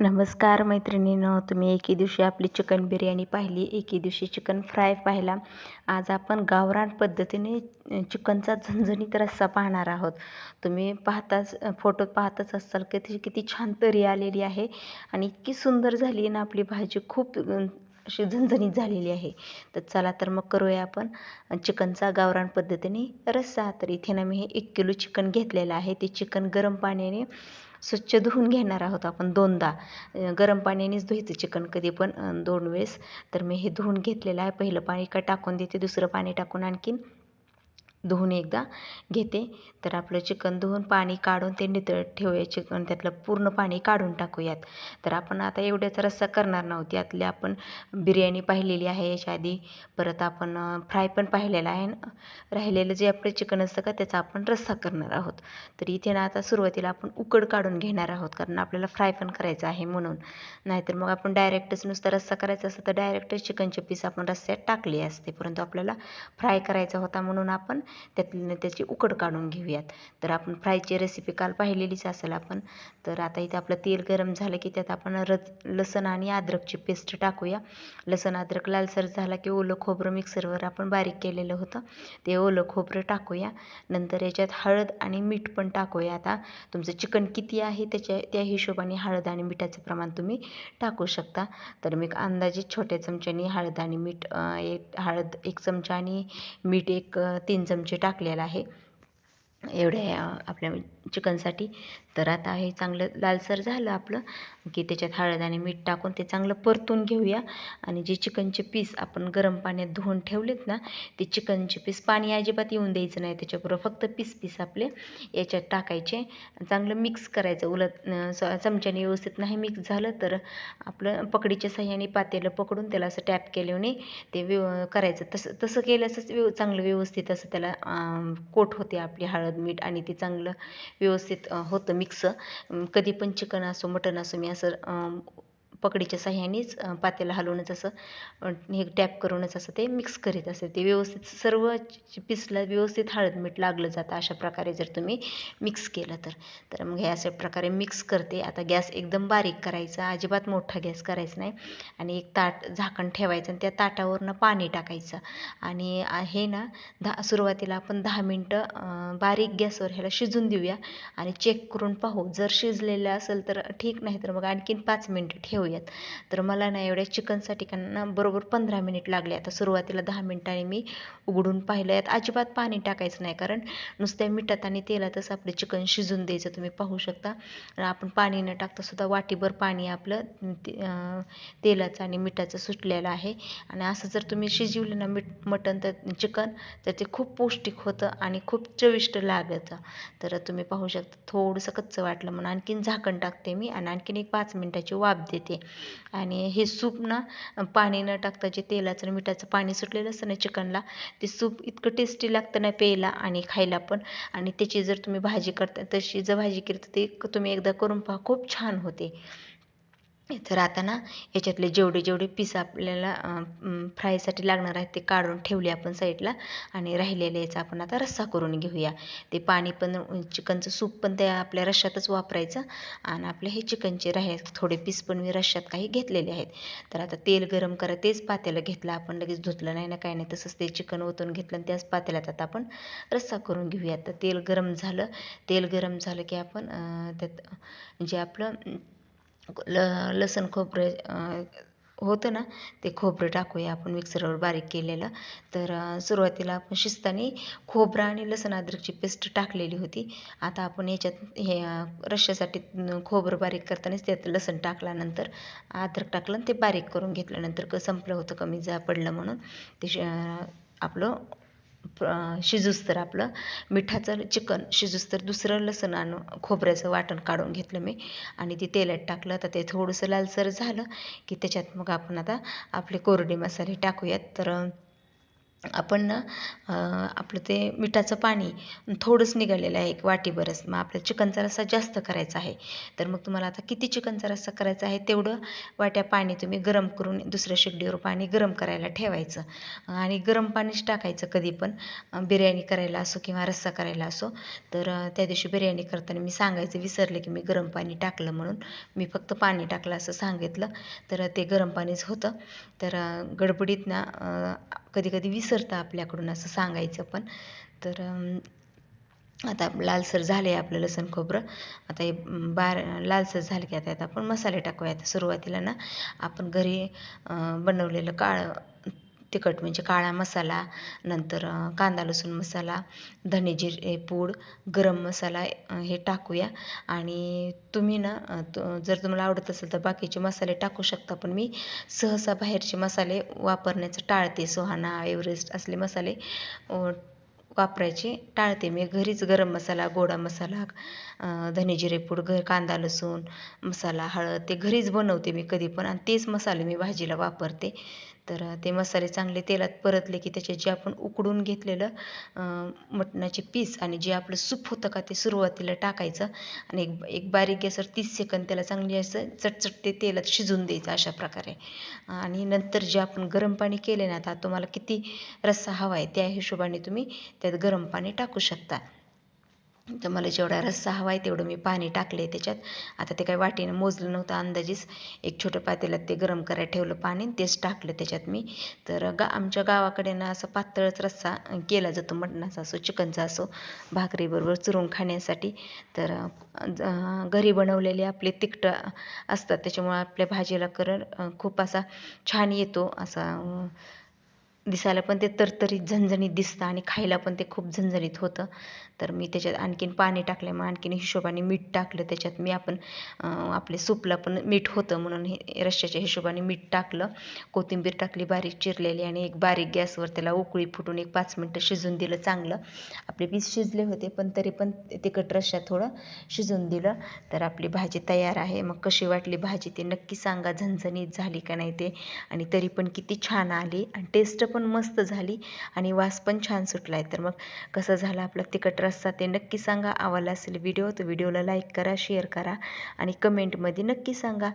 नमस्कार मैत्रिणींनो तुम्ही एके दिवशी आपली चिकन बिर्याणी पाहिली एके दिवशी चिकन फ्राय पाहिला. आज आपण गावरान पद्धतीने चिकनचा झणझणीत रस्सा पाहणार आहोत. तुम्ही पाहताच फोटोत पाहतच असाल की ती किती छान तरी आलेली आहे आणि इतकी सुंदर झाली ना आपली भाजी. खूप अशी झणझणीत झालेली आहे. तर चला तर मग करूया आपण चिकनचा गावरान पद्धतीने रस्सा. तर इथे ना मी हे एक किलो चिकन घेतलेलं आहे. ते चिकन गरम पाण्याने स्वच्छ धुवून घेणार आहोत आपण दोनदा. गरम पाण्यानेच धुयचं चिकन कधी पण दोन वेळेस. तर मी हे धुवून घेतलेलं आहे. पहिलं पाणी का टाकून देते दुसरं पाणी टाकून आणखीन धुवून एकदा घेते. तर आपलं चिकन धुवून पाणी काढून ते नितळत ठेवूया चिकन त्यातलं पूर्ण पाणी काढून टाकूयात. तर आपण आता एवढ्याचा रस्सा करणार नव्हती. यातली आपण बिर्याणी पाहिलेली आहे. याच्या आधी परत आपण फ्राय पण पाहिलेला आहे. राहिलेलं जे आपलं चिकन असतं का त्याचा आपण रस्सा करणार आहोत. तर इथे ना आता सुरुवातीला आपण उकड काढून घेणार आहोत कारण आपल्याला फ्राय पण करायचं आहे म्हणून. नाहीतर मग आपण डायरेक्टच नुसता रस्सा करायचा असतं तर डायरेक्टच चिकनचे पीस आपण रस्स्यात टाकले असते. परंतु आपल्याला फ्राय करायचा होता म्हणून आपण त्यातली त्याची उकड काढून घेऊयात. तर आपण फ्रायची रेसिपी काल पाहिलेलीच असेल आपण. तर आता इथे आपलं तेल गरम झालं की त्यात आपण र लसण आणि अद्रकची पेस्ट टाकूया. लसण अद्रक लालसर झाला की ओलं खोबरं मिक्सरवर आपण बारीक केलेलं होतं. ते ओलं खोबरं टाकूया. नंतर याच्यात हळद आणि मीठ पण टाकूया आता. तुमचं चिकन किती आहे त्याच्या त्या हिशोबाने हळद आणि मिठाचं प्रमाण तुम्ही टाकू शकता. तर मी अंदाजे छोट्या चमच्याने हळद आणि मीठ एक हळद एक चमचा आणि मीठ एक तीन चमचा टाकलेलं आहे. एवढ्या आपल्या चिकनसाठी. तर आता हे चांगलं लालसर झालं आपलं की त्याच्यात हळद आणि मीठ टाकून ते चांगलं परतून घेऊया. आणि जे चिकनचे पीस आपण गरम पाण्यात धुवून ठेवलेत ना ते चिकनचे पीस पाणी अजिबात येऊन द्यायचं नाही. त्याच्याबरोबर फक्त पीस पीस आपले याच्यात टाकायचे. चांगलं मिक्स करायचं. उलट चमच्याने व्यवस्थित नाही मिक्स झालं तर आपलं पकडीच्या सह्याने पातेलं पकडून त्याला असं टॅप केल्याने ते व्यव करायचं. तसं तसं केल्यासच व्यव चांगलं व्यवस्थित असं त्याला कोट होते आपली हळद मीठ आणि ते चांगलं व्यवस्थित होतं. मिक्स कधी पण चिकन असो मटण असो मी असं पकडीच्या साह्यानेच पातेला हलवूनच असं हे टॅप करूनच असं ते मिक्स करीत असते ते व्यवस्थित सर्व पिसलं व्यवस्थित हळद मीठ लागलं जातं अशा प्रकारे जर तुम्ही मिक्स केलं तर. तर मग हे अशा प्रकारे मिक्स करते. आता गॅस एकदम बारीक करायचा अजिबात मोठा गॅस करायचा नाही. आणि एक ताट झाकण ठेवायचं आणि त्या ताटावरनं पाणी टाकायचं. आणि हे ना दहा सुरुवातीला आपण दहा मिनटं बारीक गॅसवर ह्याला शिजून देऊया. आणि चेक करून पाहू. जर शिजलेलं असेल तर ठीक नाही तर मग आणखीन पाच मिनटं ठेवूयात तर मला ना एवढ्या चिकनसाठी ना बरोबर पंधरा मिनिट लागले. आता सुरुवातीला दहा मिनटांनी मी उघडून पाहिलं यात अजिबात पाणी टाकायचं नाही कारण नुसत्या मिठात आणि तेलातच आपलं चिकन शिजून द्यायचं तुम्ही पाहू शकता. आपण पाणी न टाकता सुद्धा वाटीभर पाणी आपलं तेलाचं आणि मिठाचं सुटलेलं आहे. आणि असं जर तुम्ही शिजवलं ना मीठ मटण तर चिकन तर ते खूप पौष्टिक होतं आणि खूप चविष्ट लागतं. तर तुम्ही पाहू शकता थोडंसं कच्चं वाटलं म्हणून आणखीन झाकण टाकते मी आणि आणखीन एक पाच मिनटाची वाफ देते. आणि हे सूप ना पाणी न टाकता जे तेलाचं आणि मिठाचं पाणी सुटलेलं असतं ना चिकनला ते सूप इतकं टेस्टी लागतं ना प्यायला आणि खायला पण. आणि त्याची जर तुम्ही भाजी करता तशी जर भाजी केली तर ते तुम्ही एकदा करून पहा खूप छान होते. तर आता ना याच्यातले जेवढे जेवढे पीस आपल्याला फ्रायसाठी लागणार आहेत ते काढून ठेवले आपण साईडला आणि राहिलेले याचा आपण आता रस्सा करून घेऊया. ते पाणी पण चिकनचं सूप पण त्या आपल्या रश्श्यातच वापरायचं आणि आपले हे चिकनचे राहिले थोडे पीस पण मी रश्श्यात काही घेतलेले आहेत. तर आता तेल गरम करा तेच पात्याला घेतलं आपण लगेच धुतलं नाही ना काही नाही तसंच ते चिकन ओतून घेतलं आणि त्याच पातेल्यात आता आपण रस्सा करून घेऊया. तर तेल गरम झालं. तेल गरम झालं की आपण त्यात जे आपलं ल लसण खोबरं होतं ना ते खोबरं टाकूया आपण मिक्सरवर बारीक केलेलं. तर सुरुवातीला आपण शिजताना खोबरं आणि लसूण अद्रकची पेस्ट टाकलेली होती. आता आपण याच्यात हे रश्श्यासाठी खोबरं बारीक करतानाच त्यात लसूण टाकल्यानंतर अद्रक टाकलं आणि ते बारीक करून घेतल्यानंतर क संपलं होतं कमी जा पडलं म्हणून. ते आपलं शिजूस्तर आपलं. मिठाचं चिकन शिजूस्तर दुसरं लसण आणून खोबऱ्याचं वाटण काढून घेतलं मी. आणि ते तेलात टाकलं. तर ते थोडंसं लालसर झालं की त्याच्यात मग आपण आता आपले कोरडे मसाले टाकूयात. तर आपण ना आपलं ते मिठाचं पाणी थोडंच निघालेलं आहे एक वाटीभरच. मग आपल्याला चिकनचा रस्सा जास्त करायचा आहे. तर मग तुम्हाला आता किती चिकनचा रस्सा करायचा आहे तेवढं वाट्या पाणी तुम्ही गरम करून दुसऱ्या शेगडीवर पाणी गरम करायला ठेवायचं. आणि गरम पाणीच टाकायचं कधी पण. बिर्याणी करायला असो किंवा रस्सा करायला असो. तर त्या दिवशी बिर्याणी करताना मी सांगायचं विसरले की मी गरम पाणी टाकलं म्हणून. मी फक्त पाणी टाकलं असं सांगितलं. तर ते गरम पाणीच होतं. तर गडबडीत ना कधी कधी विसरतं आपल्याकडून असं सांगायचं पण. तर आता लालसर झाले आपलं लसण खोबरं. आता हे बार लालसर झालं की आता आपण मसाले टाकूयात. सुरुवातीला ना आपण घरी बनवलेलं काळं तिखट म्हणजे काळा मसाला नंतर कांदा लसूण मसाला धने जिरे पूड गरम मसाला हे टाकूया. आणि तुम्ही ना जर तुम्हाला आवडत असेल तर बाकीचे मसाले टाकू शकता पण मी सहसा बाहेरचे मसाले वापरण्याचं टाळते. सुहाना एव्हरेस्ट असले मसाले वापरायचे टाळते. मी घरीच गरम मसाला गोडा मसाला धने जिरे पूड घर कांदा लसूण मसाला हळद ते घरीच बनवते मी कधी पण. आणि तेच मसाले मी भाजीला वापरते. तर ते मसाले चांगले तेलात परतले की त्याचे जे आपण उकडून घेतलेलं मटणाचे पीस आणि जे आपलं सूप होतं का ते सुरुवातीला टाकायचं आणि एक एक बारीक गॅसवर तीस सेकंद त्याला चांगली असं चटचट ते तेलात शिजून द्यायचं अशा प्रकारे. आणि नंतर जे आपण गरम पाणी केले ना आता तुम्हाला किती रस्सा हवा आहे त्या हिशोबाने तुम्ही त्यात गरम पाणी टाकू शकता. तर मला जेवढा रस्सा हवा आहे तेवढं मी पाणी टाकले त्याच्यात. आता ते काही वाटीनं मोजलं नव्हतं अंदाजेच. एक छोटं पातेल्यात ते गरम करायला ठेवलं पाणी तेच टाकलं त्याच्यात मी. तर गा आमच्या गावाकडे ना असं पातळच रस्सा केला जातो मटणाचा असो चिकनचा असो भाकरीबरोबर चुरून खाण्यासाठी. तर घरी बनवलेले आपले तिखटं असतात त्याच्यामुळं आपल्या भाजीला कलर खूप असा छान येतो असा दिसायला पण ते तरतरीत झणझणीत दिसतं आणि खायला पण ते खूप झणझणीत होतं. तर मी त्याच्यात आणखीन पाणी टाकल्यामुळे आणखीन हिशोबाने मीठ टाकलं त्याच्यात मी आपण आपले सूपला पण मीठ होतं म्हणून हे रश्श्याच्या हिशोबाने मीठ टाकलं. कोथिंबीर टाकली बारीक चिरलेली आणि एक बारीक गॅसवर त्याला उकळी फुटून एक पाच मिनटं शिजून दिलं चांगलं. आपले पीस शिजले होते पण तरी पण तिखट रश्शा थोडं शिजून दिलं. तर आपली भाजी तयार आहे. मग कशी वाटली भाजी ते नक्की सांगा. झणझणीत झाली का नाही ते? आणि तरी पण किती छान आली आणि टेस्ट पण पण मस्त झाली आणि वास पण छान सुटला आहे तर मग कसं झालं आपला तिखट रस्सा ते नक्की सांगा. आवडला असेल व्हिडिओ तर व्हिडिओला लाईक करा शेअर करा आणि कमेंटमध्ये नक्की सांगा.